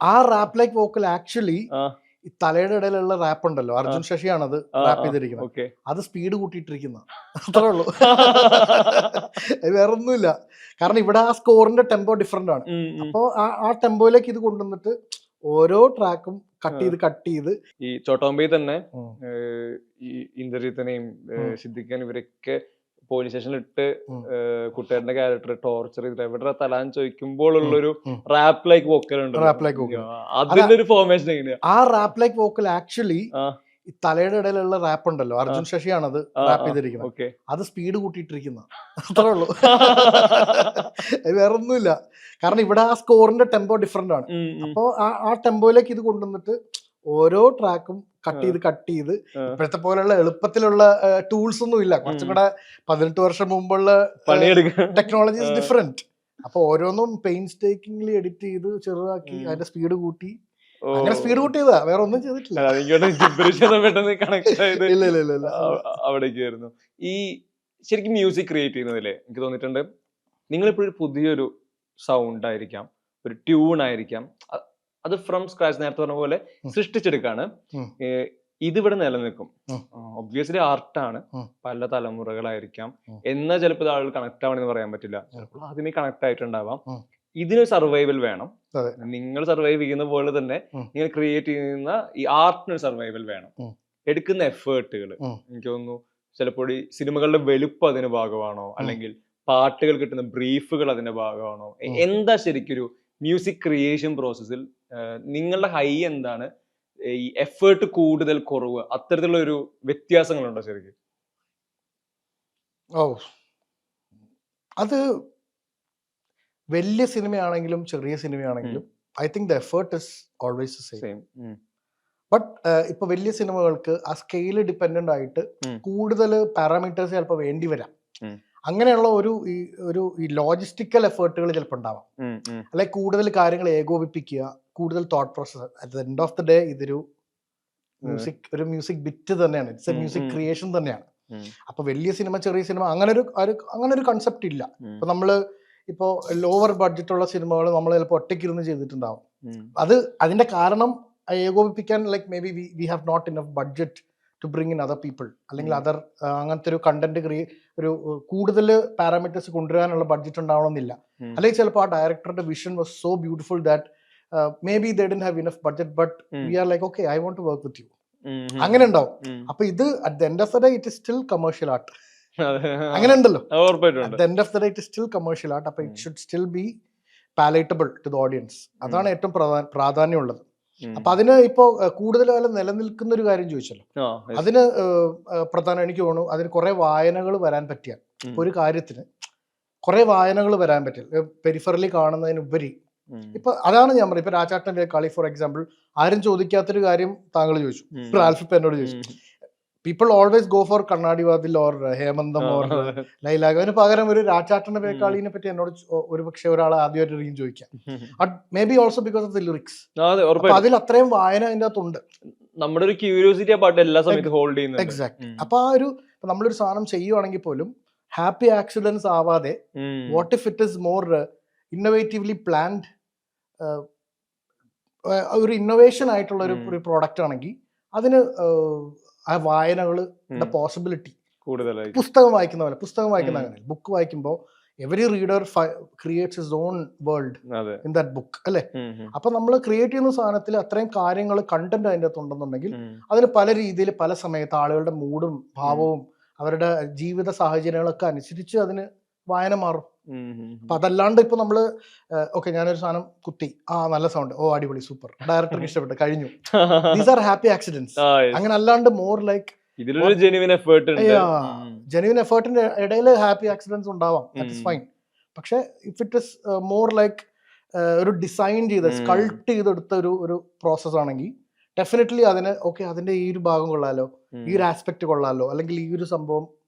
ആ rap like vocal actually ഈ തലയുടെ ഇടയിലുള്ള റാപ്പ് ഉണ്ടല്ലോ അർജുൻ ശശിയാണ് അത് റാപ്പ് ചെയ്തിരിക്കുന്നത് അത് സ്പീഡ് കൂട്ടിയിട്ടിരിക്കുന്ന. അത്രേ ഉള്ളൂ. വേറെ ഒന്നുമില്ല കാരണം ഇവിടെ ആ സ്കോറിന്റെ ടെമ്പോ ഡിഫറെന്റ് ആണ്. അപ്പോൾ ആ ആ ടെമ്പോയിലേക്ക് ഇത് കൊണ്ടുവന്നിട്ട് ഓരോ ട്രാക്കും കട്ട് ചെയ്ത് കട്ട് ചെയ്ത് ഈ ചോട്ടോമ്പി തന്നെ ഈ ഇന്ദ്രജിത്തിനെയും. സിദ്ദിഖാൻ ഇവരൊക്കെ പോലീസ് സ്റ്റേഷനിൽ ഇട്ട് ഉം. കുട്ടേറിന്റെ ക്യാരക്ടർ ടോർച്ചർ ചെയ്തിട്ട് എവിടെ തലാൻ ഉം. റാപ്പ് ലൈക്ക് വോക്കൽ ഉണ്ട് റാപ്പ് ലൈക്ക് വോക്കൽ അതിന്റെ ഒരു ഫോർമേഷൻ എങ്ങനെയാ? ആ റാപ്പ് ലൈക്ക് വോക്കൽ ആക്ച്വലി ഈ തലയുടെ ഇടയിലുള്ള റാപ്പ് ഉണ്ടല്ലോ അർജുൻ ശശിയാണ് അത് റാപ്പ് ചെയ്തിരിക്കുന്നത്. അത് സ്പീഡ് കൂട്ടിയിട്ടിരിക്കുന്ന. അത്രേ ഉള്ളൂ. വേറെ ഒന്നുമില്ല കാരണം ഇവിടെ ആ സ്കോറിന്റെ ടെമ്പോ ഡിഫറെന്റ് ആണ്. അപ്പോൾ ആ ടെമ്പോയിലേക്ക് ഇത് കൊണ്ടുവന്നിട്ട് ഓരോ ട്രാക്കും കട്ട് ചെയ്ത് കട്ട് ചെയ്ത്. ഇപ്പോഴത്തെ പോലെയുള്ള എളുപ്പത്തിലുള്ള ടൂൾസ് ഒന്നും ഇല്ല. കുറച്ചും. കൂടെ പതിനെട്ട് വർഷം മുമ്പുള്ള ടെക്നോളജി. ഡിഫറെന്റ് അപ്പൊ ഓരോന്നും പെയിൻ സ്റ്റേക്കിംഗ്ലി എഡിറ്റ് ചെയ്ത് ചെറുതാക്കി. അതിന്റെ സ്പീഡ് കൂട്ടി. അങ്ങനെ സ്പീഡ് കൂട്ടിയതാ. വേറെ ഒന്നും ചെയ്തിട്ടില്ല. അവിടേക്ക് വരുന്നു ഈ ശരിക്കും മ്യൂസിക് ക്രിയേറ്റ് ചെയ്യുന്നതല്ലേ എനിക്ക് തോന്നിയിട്ടുണ്ട് നിങ്ങളിപ്പോഴൊരു പുതിയൊരു സൗണ്ട് ആയിരിക്കാം ഒരു ട്യൂൺ ആയിരിക്കാം. അത് ഫ്രം സ്ക്രാച്ച് നേരത്തെ പറഞ്ഞ പോലെ. സൃഷ്ടിച്ചെടുക്കാണ്. ഇതിവിടെ നിലനിൽക്കും. ഒബ്വിയസ്ലി ആർട്ടാണ്. പല തലമുറകളായിരിക്കാം. എന്നാ എന്നാൽ ചിലപ്പോൾ ആളുകൾ കണക്ട് ആവണമെന്ന് പറയാൻ പറ്റില്ല. ചിലപ്പോൾ അതിന് കണക്ട് ആയിട്ടുണ്ടാവാം. ഉം. ഇതിന് സർവൈവൽ വേണം. നിങ്ങൾ സർവൈവ് ചെയ്യുന്ന പോലെ തന്നെ നിങ്ങൾ ക്രിയേറ്റ് ചെയ്യുന്ന ഈ ആർട്ടിന് സർവൈവൽ വേണം. എടുക്കുന്ന എഫേർട്ടുകൾ. എനിക്ക് തോന്നുന്നു ചിലപ്പോൾ ഈ സിനിമകളുടെ വെളുപ്പ് അതിന് ഭാഗമാണോ? അല്ലെങ്കിൽ പാട്ടുകൾ കിട്ടുന്ന ബ്രീഫുകൾ അതിന്റെ ഭാഗമാണോ. എന്താ ശരിക്കൊരു മ്യൂസിക് ക്രിയേഷൻ പ്രോസസ്സിൽ നിങ്ങളുടെ ഹൈ എന്താണ്? ഈ എഫേർട്ട് കൂടുതൽ കുറവ് അത്തരത്തിലുള്ള ഒരു വ്യത്യാസങ്ങളുണ്ടോ ശരിക്കും? ഓ. അത് വലിയ സിനിമയാണെങ്കിലും ചെറിയ സിനിമയാണെങ്കിലും I think the effort is always same but ഇപ്പൊ വലിയ സിനിമകൾക്ക് ആ സ്കെയിൽ ഡിപ്പെൻഡന്റ് ആയിട്ട് കൂടുതൽ പാരാമീറ്റേഴ്സ് ചിലപ്പോൾ വേണ്ടി വരാം. അങ്ങനെയുള്ള ഒരു ഈ ഒരു ഈ ലോജിസ്റ്റിക്കൽ എഫേർട്ടുകൾ ചിലപ്പോൾ ഉണ്ടാവാം. അല്ലെങ്കിൽ കൂടുതൽ കാര്യങ്ങൾ ഏകോപിപ്പിക്കുക കൂടുതൽ thought process at the end of the day ഇതൊരു മ്യൂസിക് ഒരു മ്യൂസിക് ബിറ്റ് തന്നെയാണ്. It's a music. ക്രിയേഷൻ തന്നെയാണ്. അപ്പൊ വലിയ സിനിമ ചെറിയ സിനിമ അങ്ങനെ ഒരു ഒരു- അങ്ങനെ ഒരു കൺസെപ്റ്റ് ഇല്ല ഇപ്പൊ നമ്മൾ ഇപ്പോ ലോവർ ബഡ്ജറ്റ് ഉള്ള സിനിമകൾ നമ്മൾ ചിലപ്പോൾ ഒറ്റയ്ക്കിരുന്ന് ചെയ്തിട്ടുണ്ടാവും. അത് അതിന്റെ കാരണം ഏകോപിപ്പിക്കാൻ like maybe we have not enough budget to bring in other people അല്ലെങ്കിൽ. അതർ അങ്ങനത്തെ ഒരു കണ്ടന്റ് ക്രിയേ ഒരു കൂടുതൽ പാരാമീറ്റേഴ്സ് കൊണ്ടുവരാനുള്ള ബഡ്ജറ്റ് ഉണ്ടാവണമെന്നില്ല. അല്ലെങ്കിൽ ചിലപ്പോൾ ആ ഡയറക്ടറുടെ vision was so beautiful that maybe they don't have enough budget but we are like okay I want to work with you അങ്ങനെ ഉണ്ടാവും. അപ്പൊ ഇത് at the end of the day it is still commercial art അങ്ങനെ ഉണ്ടല്ലോ. At the end of the day it still commercial art അപ്പൊ. It should still be palatable to the audience അതാണ് ഏറ്റവും പ്രാധാന്യമുള്ളത്. അപ്പൊ അതിന് ഇപ്പോ കൂടുതൽ കാലം നിലനിൽക്കുന്ന ഒരു കാര്യം ചോദിച്ചല്ലോ. അതിന് പ്രധാനം എനിക്ക് തോന്നുന്നു അതിന് കുറെ വായനകൾ വരാൻ പറ്റിയ ഒരു കാര്യത്തിന് കുറെ വായനകൾ വരാൻ പറ്റിയ പെരിഫറലി കാണുന്നതിനുപരി. ഇപ്പൊ അതാണ് ഞാൻ പറയുന്നത് ഇപ്പൊ രാജാട്ടന്റെ കളി ഫോർ എക്സാമ്പിൾ ആരും ചോദിക്കാത്തൊരു കാര്യം താങ്കൾ ചോദിച്ചു. ഇപ്പൊ ആൽഫിപ്പ് എന്നോട് ചോദിച്ചു. പീപ്പിൾ ഓൾവേസ് ഗോ ഫോർ കണ്ണാടി വാതിൽ ഓർ ഹേമന്തം ഓർ ലൈലാഗ് അതിന് പകരം ഒരു രാജാട്ടന്റെ പേക്കാളിനെ പറ്റി എന്നോട് ഒരു പക്ഷെ ഒരാൾ ആദ്യമായിട്ട് റീം ചോദിക്കാം. Maybe also because of the lyrics അതിൽ അത്രയും വായന അതിന്റെ അകത്തുണ്ട് നമ്മുടെ ഒരു ക്യൂരിയോസിറ്റി ആ പാട്ട് എല്ലാ സമയത്തും ഹോൾഡ് ചെയ്യുന്നത് എക്സാക്ട്. അപ്പൊ ആ ഒരു നമ്മളൊരു സാധനം ചെയ്യുവാണെങ്കിൽ പോലും ഹാപ്പി ആക്സിഡൻസ് ആവാതെ. What if it is more innovatively planned ഒരു ഇന്നോവേഷൻ ആയിട്ടുള്ള ഒരു പ്രോഡക്റ്റ് ആണെങ്കിൽ അതിന് uh, ആ വായനകളുടെ പോസിബിലിറ്റി കൂടുതലായി. പുസ്തകം വായിക്കുന്ന പോലെ പുസ്തകം വായിക്കുന്ന അങ്ങനെ ബുക്ക് വായിക്കുമ്പോൾ every reader creates his own world in that book അല്ലെ? അപ്പൊ നമ്മൾ ക്രിയേറ്റ് ചെയ്യുന്ന സാധനത്തിൽ അത്രയും കാര്യങ്ങൾ കണ്ടന്റ് അതിന്റെ അകത്ത് ഉണ്ടെന്നുണ്ടെങ്കിൽ. അതിന് പല രീതിയിൽ പല സമയത്ത് ആളുകളുടെ മൂഡും ഭാവവും അവരുടെ ജീവിത സാഹചര്യങ്ങളൊക്കെ അനുസരിച്ച് അതിന് വായന മാറും. അപ്പൊ അതല്ലാണ്ട് ഇപ്പൊ നമ്മൾ ഓക്കെ ഞാനൊരു സാധനം കുത്തി. ആ നല്ല സൗണ്ട്. ഓ അടിപൊളി സൂപ്പർ. ഡയറക്ടർക്ക് ഇഷ്ടപ്പെട്ടു കഴിഞ്ഞു. ദീസ് ആർ ഹാപ്പി ആക്സിഡൻസ് അങ്ങനെ അല്ലാണ്ട് മോർ ലൈക്ക് ഇതിലൊരു ജെനുവിൻ എഫേർട്ട് ജെനുവിൻ എഫേർട്ടിന്റെ ഇടയിൽ ഹാപ്പി ആക്സിഡൻസ് ഉണ്ടാവാം. ദാറ്റ്സ് ഫൈൻ പക്ഷെ if it is more like ഒരു ഡിസൈൻ ചെയ്ത സ്കൾട്ട് ചെയ്തെടുത്ത ഒരു ഒരു പ്രോസസ് ആണെങ്കിൽ ഡെഫിനറ്റ്ലി അതിന് ഓക്കെ അതിന്റെ ഈ ഒരു ഭാഗം കൊള്ളാലോ ഈ ഒരു ആസ്പെക്ട് കൊള്ളാലോ അല്ലെങ്കിൽ ഈ ഒരു സംഭവം